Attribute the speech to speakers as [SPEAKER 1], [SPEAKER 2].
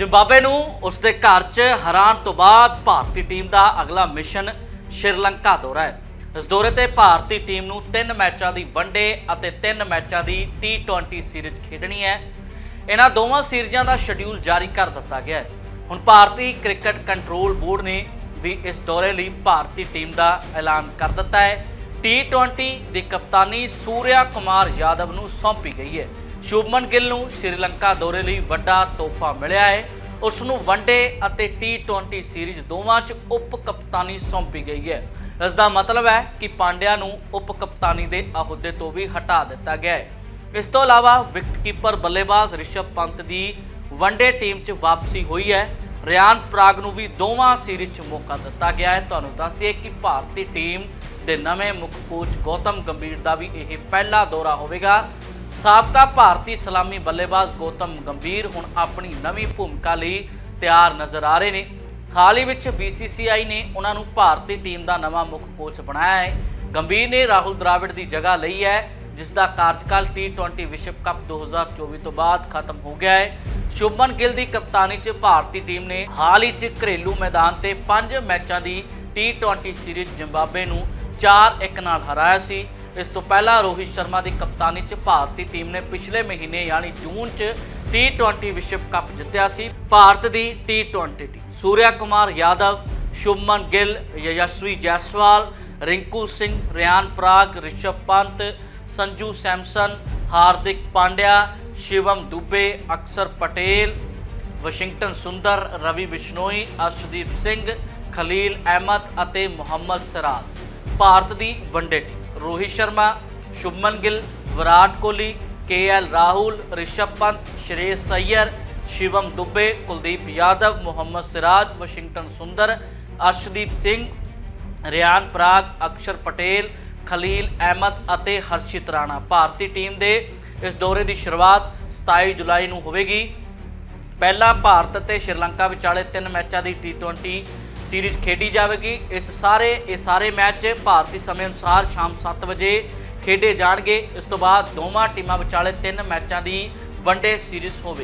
[SPEAKER 1] Zimbabwe ਨੂੰ ਉਸਦੇ ਘਰ 'ਚ ਹਰਾਨ ਤੋਂ ਬਾਅਦ ਭਾਰਤੀ ਟੀਮ ਦਾ ਅਗਲਾ ਮਿਸ਼ਨ ਸ਼੍ਰੀਲੰਕਾ ਦੌਰਾ ਹੈ। ਇਸ ਦੌਰੇ ਤੇ ਭਾਰਤੀ ਟੀਮ ਨੂੰ 3 ਮੈਚਾਂ ਦੀ ਵਨਡੇ ਅਤੇ 3 ਮੈਚਾਂ ਦੀ T20 ਸੀਰੀਜ਼ ਖੇਡਣੀ ਹੈ। ਇਹਨਾਂ ਦੋਵਾਂ ਸੀਰੀਜ਼ਾਂ ਦਾ ਸ਼ਡਿਊਲ ਜਾਰੀ ਕਰ ਦਿੱਤਾ ਗਿਆ ਹੈ। ਹੁਣ ਭਾਰਤੀ ਕ੍ਰਿਕਟ ਕੰਟਰੋਲ ਬੋਰਡ ਨੇ ਵੀ ਇਸ ਦੌਰੇ ਲਈ ਭਾਰਤੀ ਟੀਮ ਦਾ ਐਲਾਨ ਕਰ ਦਿੱਤਾ ਹੈ। T20 ਦੀ ਕਪਤਾਨੀ ਸੂਰਿਆ ਕੁਮਾਰ ਯਾਦਵ ਨੂੰ ਸੌਂਪੀ ਗਈ ਹੈ। ਸ਼ੁਭਮਨ ਗਿੱਲ ਨੂੰ ਸ਼੍ਰੀਲੰਕਾ ਦੌਰੇ ਲਈ ਵੱਡਾ ਤੋਹਫਾ ਮਿਲਿਆ ਹੈ। ਉਸ ਨੂੰ ਵਨਡੇ ਅਤੇ T20 ਸੀਰੀਜ਼ ਦੋਵਾਂ 'ਚ ਉਪ ਕਪਤਾਨੀ ਸੌਂਪੀ ਗਈ ਹੈ। ਇਸ ਦਾ ਮਤਲਬ ਹੈ ਕਿ ਪਾਂਡਿਆ ਨੂੰ ਉਪ ਕਪਤਾਨੀ ਦੇ ਅਹੁਦੇ ਤੋਂ ਵੀ ਹਟਾ ਦਿੱਤਾ ਗਿਆ ਹੈ। ਇਸ ਤੋਂ ਇਲਾਵਾ ਵਿਕਟਕੀਪਰ ਬੱਲੇਬਾਜ਼ ਰਿਸ਼ਭ ਪੰਤ ਦੀ ਵਨਡੇ ਟੀਮ 'ਚ ਵਾਪਸੀ ਹੋਈ ਹੈ। ਰਿਆਨ ਪ੍ਰਾਗ ਨੂੰ ਵੀ ਦੋਵਾਂ ਸੀਰੀਜ਼ 'ਚ ਮੌਕਾ ਦਿੱਤਾ ਗਿਆ ਹੈ। ਤੁਹਾਨੂੰ ਦੱਸ ਦਈਏ ਕਿ ਭਾਰਤੀ ਟੀਮ ਦੇ ਨਵੇਂ ਮੁੱਖ ਕੋਚ ਗੌਤਮ ਗੰਭੀਰ ਦਾ ਵੀ ਇਹ ਪਹਿਲਾ ਦੌਰਾ ਹੋਵੇਗਾ। ਸਾਬਕਾ ਭਾਰਤੀ ਸਲਾਮੀ ਬੱਲੇਬਾਜ਼ ਗੌਤਮ ਗੰਭੀਰ ਹੁਣ ਆਪਣੀ ਨਵੀਂ ਭੂਮਿਕਾ ਲਈ ਤਿਆਰ ਨਜ਼ਰ ਆ ਰਹੇ ਨੇ। ਹਾਲ ਹੀ ਵਿੱਚ BCCI ਨੇ ਉਹਨਾਂ ਨੂੰ ਭਾਰਤੀ ਟੀਮ ਦਾ ਨਵਾਂ ਮੁੱਖ ਕੋਚ ਬਣਾਇਆ ਹੈ। ਗੰਭੀਰ ਨੇ ਰਾਹੁਲ ਦਰਾਵਿੜ ਦੀ ਜਗ੍ਹਾ ਲਈ ਹੈ, ਜਿਸ ਦਾ ਕਾਰਜਕਾਲ T20 ਵਿਸ਼ਵ ਕੱਪ 2024 ਤੋਂ ਬਾਅਦ ਖਤਮ ਹੋ ਗਿਆ ਹੈ। ਸ਼ੁਭਮਨ ਗਿੱਲ ਦੀ ਕਪਤਾਨੀ 'ਚ ਭਾਰਤੀ ਟੀਮ ਨੇ ਹਾਲ ਹੀ 'ਚ ਘਰੇਲੂ ਮੈਦਾਨ ਤੇ 5 ਮੈਚਾਂ ਦੀ T20 ਸੀਰੀਜ਼ ਜ਼ਿੰਬਾਬਵੇ ਨੂੰ 4-1 ਨਾਲ ਹਰਾਇਆ ਸੀ। ਇਸ ਤੋਂ ਪਹਿਲਾਂ ਰੋਹਿਤ ਸ਼ਰਮਾ ਦੀ ਕਪਤਾਨੀ 'ਚ ਭਾਰਤੀ ਟੀਮ ਨੇ ਪਿਛਲੇ ਮਹੀਨੇ ਯਾਨੀ ਜੂਨ 'ਚ T20 ਵਿਸ਼ਵ ਕੱਪ ਜਿੱਤਿਆ ਸੀ। ਭਾਰਤ ਦੀ T20 ਟੀਮ ਸੂਰਿਆ ਕੁਮਾਰ ਯਾਦਵ, ਸ਼ੁਭਮਨ ਗਿੱਲ, ਯਸ਼ਵੀ ਜੈਸਵਾਲ, ਰਿੰਕੂ ਸਿੰਘ, ਰਿਆਨ ਪ੍ਰਾਗ, ਰਿਸ਼ਭ ਪੰਤ, ਸੰਜੂ ਸੈਮਸਨ, ਹਾਰਦਿਕ ਪਾਂਡਿਆ, ਸ਼ਿਵਮ ਦੁਬੇ, ਅਕਸਰ ਪਟੇਲ, ਵਾਸ਼ਿੰਗਟਨ ਸੁੰਦਰ, ਰਵੀ ਬਿਸ਼ਨੋਈ, ਅਰਸ਼ਦੀਪ ਸਿੰਘ, ਖਲੀਲ ਅਹਿਮਦ ਅਤੇ ਮੁਹੰਮਦ ਸਰਾਜ। ਭਾਰਤ ਦੀ one day team. Rohit Sharma, Shubman Gill, Virat Kohli KL Rahul, Rishabh Pant Shreyas Iyer Shivam Dube, Kuldeep Yadav, Mohammed Siraj, Washington Sundar, Arshdeep Singh, Riyan Parag, Axar Patel, Khaleel Ahmed ਅਤੇ ਹਰਸ਼ਿਤ ਰਾਣਾ। ਭਾਰਤੀ team ਦੇ ਇਸ ਦੌਰੇ ਦੀ ਸ਼ੁਰੂਆਤ 27 ਜੁਲਾਈ ਨੂੰ ਹੋਵੇਗੀ। ਪਹਿਲਾ ਭਾਰਤ ਅਤੇ ਸ਼੍ਰੀਲੰਕਾ ਵਿਚਾਲੇ ਤਿੰਨ ਮੈਚਾਂ ਦੀ T20 ਸੀਰੀਜ਼ ਖੇਡੀ ਜਾਵੇਗੀ। ਇਸ ਸਾਰੇ, ਇਹ ਸਾਰੇ ਮੈਚ ਭਾਰਤੀ ਸਮੇਂ ਅਨੁਸਾਰ ਸ਼ਾਮ 7 ਵਜੇ ਖੇਡੇ ਜਾਣਗੇ। ਇਸ ਤੋਂ ਬਾਅਦ ਦੋਵਾਂ ਟੀਮਾਂ ਵਿਚਾਲੇ ਤਿੰਨ ਮੈਚਾਂ ਦੀ ਵਨਡੇ ਸੀਰੀਜ਼ ਹੋਵੇਗੀ।